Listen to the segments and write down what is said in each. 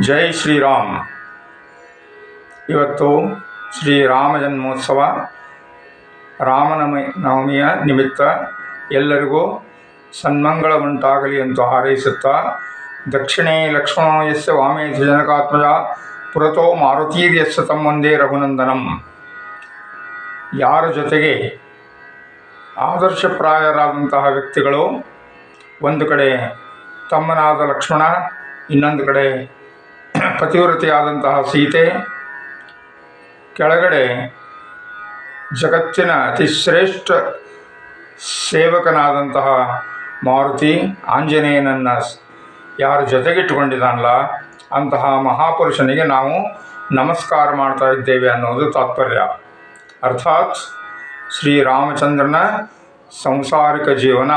ಜೈ ಶ್ರೀರಾಮ್. ಇವತ್ತು ಶ್ರೀರಾಮ ಜನ್ಮೋತ್ಸವ ರಾಮನವಮಿ ನವಮಿಯ ನಿಮಿತ್ತ ಎಲ್ಲರಿಗೂ ಸನ್ಮಂಗಳ ಉಂಟಾಗಲಿ ಎಂದು ಹಾರೈಸುತ್ತಾ, ದಕ್ಷಿಣೇ ಲಕ್ಷ್ಮಣಯಸ್ಯ ವಾಮೇ ಜನಕಾತ್ಮಜ ಪುರತೋ ಮಾರುತೀರ್ಯಸ್ಯ ತಮ್ಮೊಂದೇ ರಘುನಂದನಂ. ಯಾರ ಜೊತೆಗೆ ಆದರ್ಶಪ್ರಾಯರಾದಂತಹ ವ್ಯಕ್ತಿಗಳು, ಒಂದು ಕಡೆ ತಮ್ಮನಾದ ಲಕ್ಷ್ಮಣ, ಇನ್ನೊಂದು ಕಡೆ ಪತಿವ್ರತೆಯಾದಂತಹ ಸೀತೆ ಕೆಳಗಡೆ ಜಗತ್ತಿನ ಅತಿ ಶ್ರೇಷ್ಠ ಸೇವಕನಾದಂತಹ ಮಾರುತಿ ಆಂಜನೇಯನನ್ನು ಯಾರ ಜೊತೆಗಿಟ್ಟುಕೊಂಡಿದ್ದಾನಲ್ಲ, ಅಂತಹ ಮಹಾಪುರುಷನಿಗೆ ನಾವು ನಮಸ್ಕಾರ ಮಾಡ್ತಾ ಇದ್ದೇವೆ ಅನ್ನೋದು ತಾತ್ಪರ್ಯ. ಅರ್ಥಾತ್ ಶ್ರೀರಾಮಚಂದ್ರನ ಸಂಸಾರಿಕ ಜೀವನ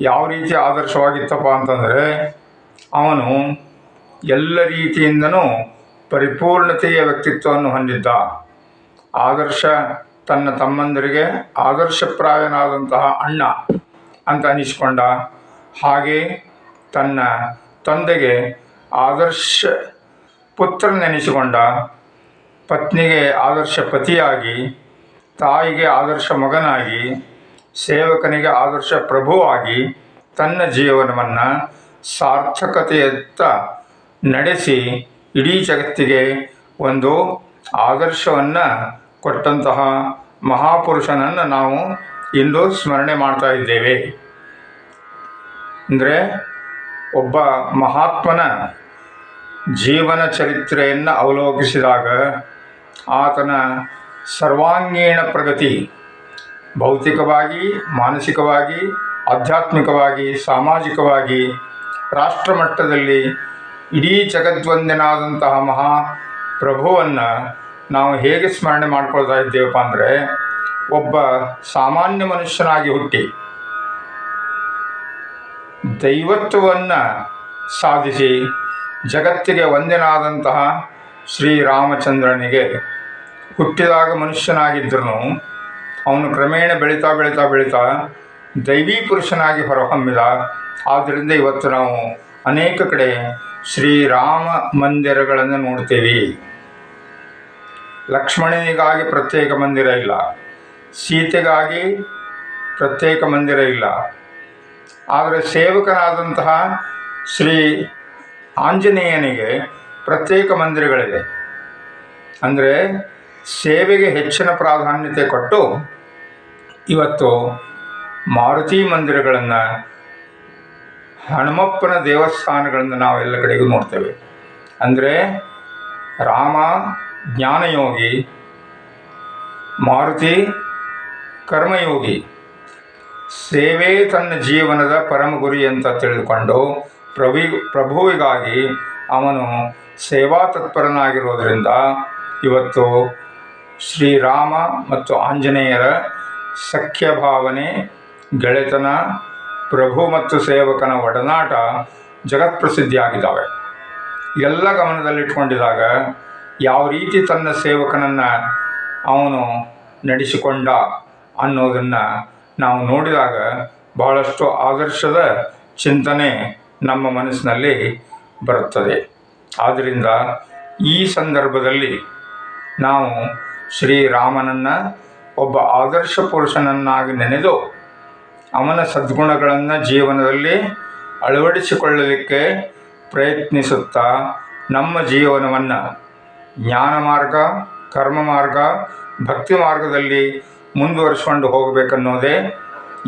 ಯಾವ ರೀತಿ ಆದರ್ಶವಾಗಿತ್ತಪ್ಪ ಅಂತಂದರೆ, ಅವನು ಎಲ್ಲ ರೀತಿಯಿಂದನೂ ಪರಿಪೂರ್ಣತೆಯ ವ್ಯಕ್ತಿತ್ವವನ್ನು ಹೊಂದಿದ್ದ. ಆದರ್ಶ ತನ್ನ ತಮ್ಮಂದರಿಗೆ ಆದರ್ಶಪ್ರಾಯನಾದಂತಹ ಅಣ್ಣ ಅಂತ ಅನಿಸಿಕೊಂಡ. ಹಾಗೆ ತನ್ನ ತಂದೆಗೆ ಆದರ್ಶ ಪುತ್ರನೆನಿಸಿಕೊಂಡ ಪತ್ನಿಗೆ ಆದರ್ಶ ಪತಿಯಾಗಿ, ತಾಯಿಗೆ ಆದರ್ಶ ಮಗನಾಗಿ, ಸೇವಕನಿಗೆ ಆದರ್ಶ ಪ್ರಭುವಾಗಿ ತನ್ನ ಜೀವನವನ್ನು ಸಾರ್ಥಕತೆಯತ್ತ ನಡೆಸಿ ಇಡೀ ಜಗತ್ತಿಗೆ ಒಂದು ಆದರ್ಶವನ್ನು ಕೊಟ್ಟಂತಹ ಮಹಾಪುರುಷನನ್ನು ನಾವು ಇಂದು ಸ್ಮರಣೆ ಮಾಡ್ತಾ ಇದ್ದೇವೆ. ಅಂದರೆ ಒಬ್ಬ ಮಹಾತ್ಮನ ಜೀವನ ಚರಿತ್ರೆಯನ್ನು ಅವಲೋಕಿಸಿದಾಗ ಆತನ ಸರ್ವಾಂಗೀಣ ಪ್ರಗತಿ ಭೌತಿಕವಾಗಿ, ಮಾನಸಿಕವಾಗಿ, ಆಧ್ಯಾತ್ಮಿಕವಾಗಿ, ಸಾಮಾಜಿಕವಾಗಿ ರಾಷ್ಟ್ರಮಟ್ಟದಲ್ಲಿ ಇಡೀ ಜಗದ್ವಂದನಾದಂತಹ ಮಹಾ ಪ್ರಭುವನ್ನು ನಾವು ಹೇಗೆ ಸ್ಮರಣೆ ಮಾಡ್ಕೊಳ್ತಾ ಇದ್ದೇವಪ್ಪ ಅಂದರೆ, ಒಬ್ಬ ಸಾಮಾನ್ಯ ಮನುಷ್ಯನಾಗಿ ಹುಟ್ಟಿ ದೈವತ್ವವನ್ನು ಸಾಧಿಸಿ ಜಗತ್ತಿಗೆ ಒಂದಿನಾದಂತಹ ಶ್ರೀರಾಮಚಂದ್ರನಿಗೆ ಹುಟ್ಟಿದಾಗ ಮನುಷ್ಯನಾಗಿದ್ದರೂ ಅವನು ಕ್ರಮೇಣ ಬೆಳೀತಾ ಬೆಳೀತಾ ಬೆಳೀತಾ ದೈವೀ ಪುರುಷನಾಗಿ ಹೊರಹೊಮ್ಮಿದ. ಆದ್ದರಿಂದ ಇವತ್ತು ನಾವು ಅನೇಕ ಕಡೆ ಶ್ರೀರಾಮ ಮಂದಿರಗಳನ್ನು ನೋಡ್ತೀವಿ. ಲಕ್ಷ್ಮಣನಿಗಾಗಿ ಪ್ರತ್ಯೇಕ ಮಂದಿರ ಇಲ್ಲ. ಸೀತೆಗಾಗಿ ಪ್ರತ್ಯೇಕ ಮಂದಿರ ಇಲ್ಲ. ಆದರೆ ಸೇವಕನಾದಂತಹ ಶ್ರೀ ಆಂಜನೇಯನಿಗೆ ಪ್ರತ್ಯೇಕ ಮಂದಿರಗಳಿದೆ ಅಂದರೆ ಸೇವೆಗೆ ಹೆಚ್ಚಿನ ಪ್ರಾಧಾನ್ಯತೆ ಕೊಟ್ಟು ಇವತ್ತು ಮಾರುತಿ ಮಂದಿರಗಳನ್ನು ಹನುಮಪ್ಪನ ದೇವಸ್ಥಾನಗಳನ್ನು ನಾವು ಎಲ್ಲ ಕಡೆಗೂ ನೋಡ್ತೇವೆ. ಅಂದರೆ ರಾಮ, ಜ್ಞಾನಯೋಗಿ, ಮಾರುತಿ, ಕರ್ಮಯೋಗಿ, ಸೇವೆ ತನ್ನ ಜೀವನದ ಪರಮ ಗುರಿ ಅಂತ ತಿಳಿದುಕೊಂಡು ಪ್ರಭು ಪ್ರಭುವಿಗಾಗಿ ಅವನು ಸೇವಾ ತತ್ಪರನಾಗಿರೋದರಿಂದ ಇವತ್ತು ಶ್ರೀರಾಮ ಮತ್ತು ಆಂಜನೇಯರ ಸಖ್ಯ ಭಾವನೆ, ಗೆಳೆತನ ಪ್ರಭು ಮತ್ತು ಸೇವಕನ ಒಡನಾಟ ಜಗತ್ಪ್ರಸಿದ್ಧಿಯಾಗಿದ್ದಾವೆ ಎಲ್ಲ ಗಮನದಲ್ಲಿಟ್ಕೊಂಡಿದಾಗ ಯಾವ ರೀತಿ ತನ್ನ ಸೇವಕನನ್ನು ಅವನು ನಡೆಸಿಕೊಂಡ ಅನ್ನೋದನ್ನು ನಾವು ನೋಡಿದಾಗ ಬಹಳಷ್ಟು ಆದರ್ಶದ ಚಿಂತನೆ ನಮ್ಮ ಮನಸ್ಸಿನಲ್ಲಿ ಬರುತ್ತದೆ. ಆದ್ದರಿಂದ ಈ ಸಂದರ್ಭದಲ್ಲಿ ನಾವು ಶ್ರೀರಾಮನನ್ನು ಒಬ್ಬ ಆದರ್ಶ ಪುರುಷನನ್ನಾಗಿ ನೆನೆದು ಅವನ ಸದ್ಗುಣಗಳನ್ನು ಜೀವನದಲ್ಲಿ ಅಳವಡಿಸಿಕೊಳ್ಳಲಿಕ್ಕೆ ಪ್ರಯತ್ನಿಸುತ್ತಾ ನಮ್ಮ ಜೀವನವನ್ನು ಜ್ಞಾನ ಮಾರ್ಗ, ಕರ್ಮ ಮಾರ್ಗ, ಭಕ್ತಿ ಮಾರ್ಗದಲ್ಲಿ ಮುಂದುವರಿಸಿಕೊಂಡು ಹೋಗಬೇಕನ್ನೋದೇ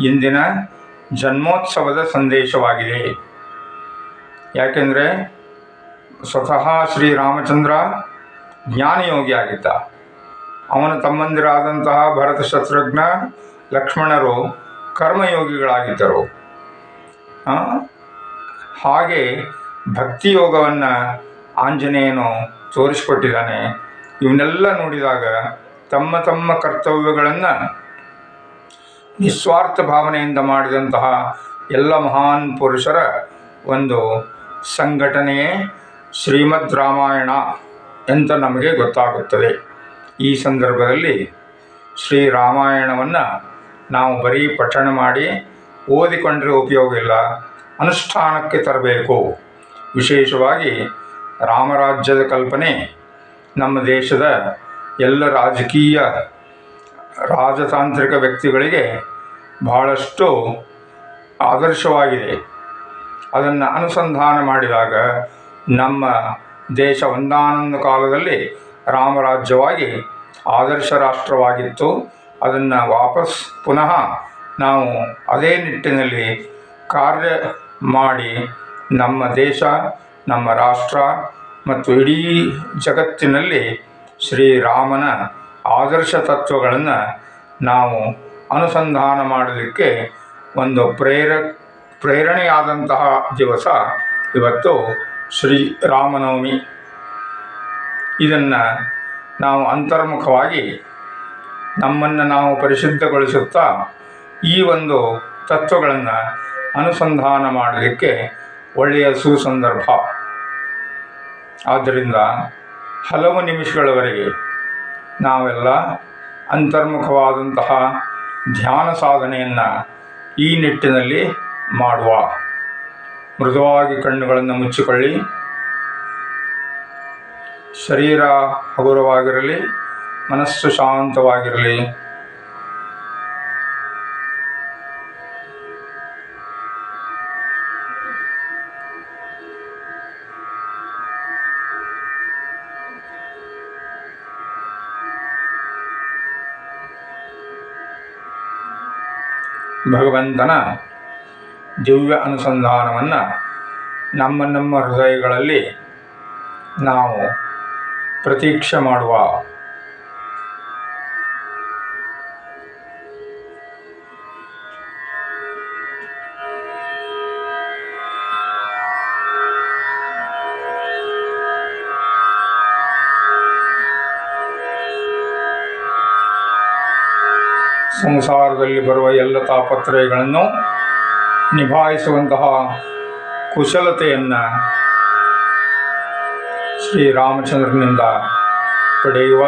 ಇಂದಿನ ಜನ್ಮೋತ್ಸವದ ಸಂದೇಶವಾಗಿದೆ. ಯಾಕೆಂದರೆ ಸ್ವತಃ ಶ್ರೀರಾಮಚಂದ್ರ ಜ್ಞಾನಯೋಗಿ ಆಗಿದ್ದ. ಅವನ ತಮ್ಮಂದಿರಾದಂತಹ ಭರತ ಶತ್ರುಘ್ನ ಲಕ್ಷ್ಮಣರು ಕರ್ಮಯೋಗಿಗಳಾಗಿದ್ದರು. ಹಾಗೆ ಭಕ್ತಿಯೋಗವನ್ನು ಆಂಜನೇಯನು ತೋರಿಸಿಕೊಟ್ಟಿದ್ದಾನೆ. ಇವನ್ನೆಲ್ಲ ನೋಡಿದಾಗ ತಮ್ಮ ತಮ್ಮ ಕರ್ತವ್ಯಗಳನ್ನು ನಿಸ್ವಾರ್ಥ ಭಾವನೆಯಿಂದ ಮಾಡಿದಂತಹ ಎಲ್ಲ ಮಹಾನ್ ಪುರುಷರ ಒಂದು ಸಂಘಟನೆಯೇ ಶ್ರೀಮದ್ ರಾಮಾಯಣ ಅಂತ ನಮಗೆ ಗೊತ್ತಾಗುತ್ತದೆ. ಈ ಸಂದರ್ಭದಲ್ಲಿ ಶ್ರೀರಾಮಾಯಣವನ್ನು ನಾವು ಬರೀ ಪಠಣ ಮಾಡಿ ಓದಿಕೊಂಡರೆ ಉಪಯೋಗ ಇಲ್ಲ, ಅನುಷ್ಠಾನಕ್ಕೆ ತರಬೇಕು. ವಿಶೇಷವಾಗಿ ರಾಮರಾಜ್ಯದ ಕಲ್ಪನೆ, ನಮ್ಮ ದೇಶದ ಎಲ್ಲ ರಾಜಕೀಯ, ರಾಜತಾಂತ್ರಿಕ ವ್ಯಕ್ತಿಗಳಿಗೆ ಬಹಳಷ್ಟು ಆದರ್ಶವಾಗಿದೆ. ಅದನ್ನು ಅನುಸಂಧಾನ ಮಾಡಿದಾಗ ನಮ್ಮ ದೇಶ ಒಂದಾನೊಂದು ಕಾಲದಲ್ಲಿ ರಾಮರಾಜ್ಯವಾಗಿ ಆದರ್ಶ ರಾಷ್ಟ್ರವಾಗಿತ್ತು. ಅದನ್ನು ವಾಪಸ್ ಪುನಃ ನಾವು ಅದೇ ನಿಟ್ಟಿನಲ್ಲಿ ಕಾರ್ಯ ಮಾಡಿ ನಮ್ಮ ದೇಶ, ನಮ್ಮ ರಾಷ್ಟ್ರ ಮತ್ತು ಇಡೀ ಜಗತ್ತಿನಲ್ಲಿ ಶ್ರೀರಾಮನ ಆದರ್ಶ ತತ್ವಗಳನ್ನು ನಾವು ಅನುಸಂಧಾನ ಮಾಡಲಿಕ್ಕೆ ಒಂದು ಪ್ರೇರ, ಪ್ರೇರಣೆಯಾದಂತಹ ದಿವಸ ಇವತ್ತು ಶ್ರೀ ರಾಮನವಮಿ ಇದನ್ನು ನಾವು ಅಂತರ್ಮುಖವಾಗಿ ನಮ್ಮನ್ನು ನಾವು ಪರಿಶುದ್ಧಗೊಳಿಸುತ್ತಾ ಈ ಒಂದು ತತ್ವಗಳನ್ನು ಅನುಸಂಧಾನ ಮಾಡಲಿಕ್ಕೆ ಒಳ್ಳೆಯ ಸುಸಂದರ್ಭ. ಆದ್ದರಿಂದ ಹಲವು ನಿಮಿಷಗಳವರೆಗೆ ನಾವೆಲ್ಲ ಅಂತರ್ಮುಖವಾದಂತಹ ಧ್ಯಾನ ಸಾಧನೆಯನ್ನು ಈ ನಿಟ್ಟಿನಲ್ಲಿ ಮಾಡುವ. ಮೃದುವಾಗಿ ಕಣ್ಣುಗಳನ್ನು ಮುಚ್ಚಿಕೊಳ್ಳಿ. ಶರೀರ ಹಗುರವಾಗಿರಲಿ ಮನಸ್ಸು ಶಾಂತವಾಗಿರಲಿ. ಭಗವಂತನ ದಿವ್ಯ ಅನುಸಂಧಾನವನ್ನು ನಮ್ಮ ನಮ್ಮ ಹೃದಯಗಳಲ್ಲಿ ನಾವು ಪ್ರತೀಕ್ಷೆ ಮಾಡುವ ಸಂಸಾರದಲ್ಲಿ ಬರುವ ಎಲ್ಲ ತಾಪತ್ರಯಗಳನ್ನು ನಿಭಾಯಿಸುವಂತಹ ಕುಶಲತೆಯನ್ನು ಶ್ರೀರಾಮಚಂದ್ರನಿಂದ ಪಡೆಯುವ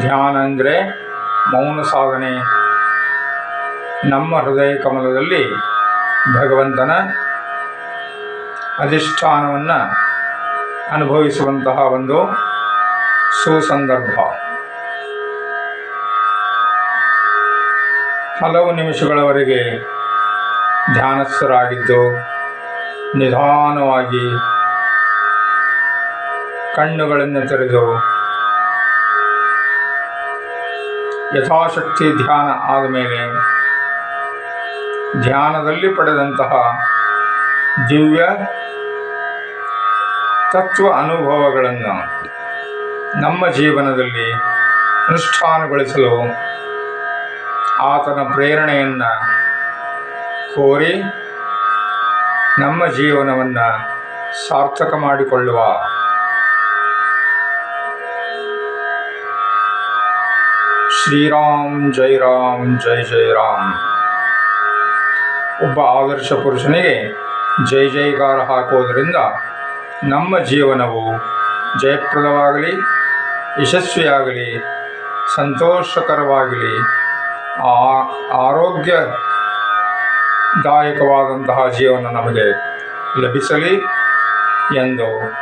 ಧ್ಯಾನ ಅಂದರೆ ಮೌನ ಸಾಧನೆ. ನಮ್ಮ ಹೃದಯ ಕಮಲದಲ್ಲಿ ಭಗವಂತನ ಅಧಿಷ್ಠಾನವನ್ನು ಅನುಭವಿಸುವಂತಹ ಒಂದು ಸುಸಂದರ್ಭ. ಹಲವು ನಿಮಿಷಗಳವರೆಗೆ ಧ್ಯಾನಸ್ಥರಾಗಿದ್ದು ನಿಧಾನವಾಗಿ ಕಣ್ಣುಗಳನ್ನು ತೆರೆದು ಯಥಾಶಕ್ತಿ ಧ್ಯಾನ ಆದಮೇಲೆ ಧ್ಯಾನದಲ್ಲಿ ಪಡೆದಂತಹ ದಿವ್ಯ ತತ್ವ ಅನುಭವಗಳನ್ನು ನಮ್ಮ ಜೀವನದಲ್ಲಿ ಅನುಷ್ಠಾನಗೊಳಿಸಲು ಆತನ ಪ್ರೇರಣೆಯನ್ನು ಕೋರಿ ನಮ್ಮ ಜೀವನವನ್ನು ಸಾರ್ಥಕ ಮಾಡಿಕೊಳ್ಳುವ ಶ್ರೀರಾಮ್ ಜೈ ರಾಮ್, ಜೈ ಜೈ ರಾಮ್. ಒಬ್ಬ ಆದರ್ಶ ಪುರುಷನಿಗೆ ಜೈ ಜೈಕಾರ ಹಾಕೋದರಿಂದ ನಮ್ಮ ಜೀವನವು ಜಯಪ್ರದವಾಗಲಿ. ಯಶಸ್ವಿಯಾಗಲಿ, ಸಂತೋಷಕರವಾಗಲಿ ಆರೋಗ್ಯದಾಯಕವಾದಂತಹ ಜೀವನ ನಮಗೆ ಲಭಿಸಲಿ ಎಂದು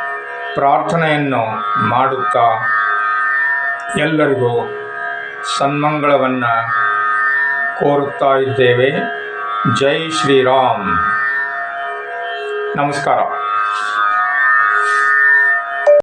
ಪ್ರಾರ್ಥನೆಯನ್ನು ಮಾಡುತ್ತಾ ಎಲ್ಲರಿಗೂ ಸನ್ಮಂಗಳವನ್ನು ಕೋರುತ್ತಾ ಇದ್ದೇವೆ. ಜೈ ಶ್ರೀರಾಮ್. ನಮಸ್ಕಾರ.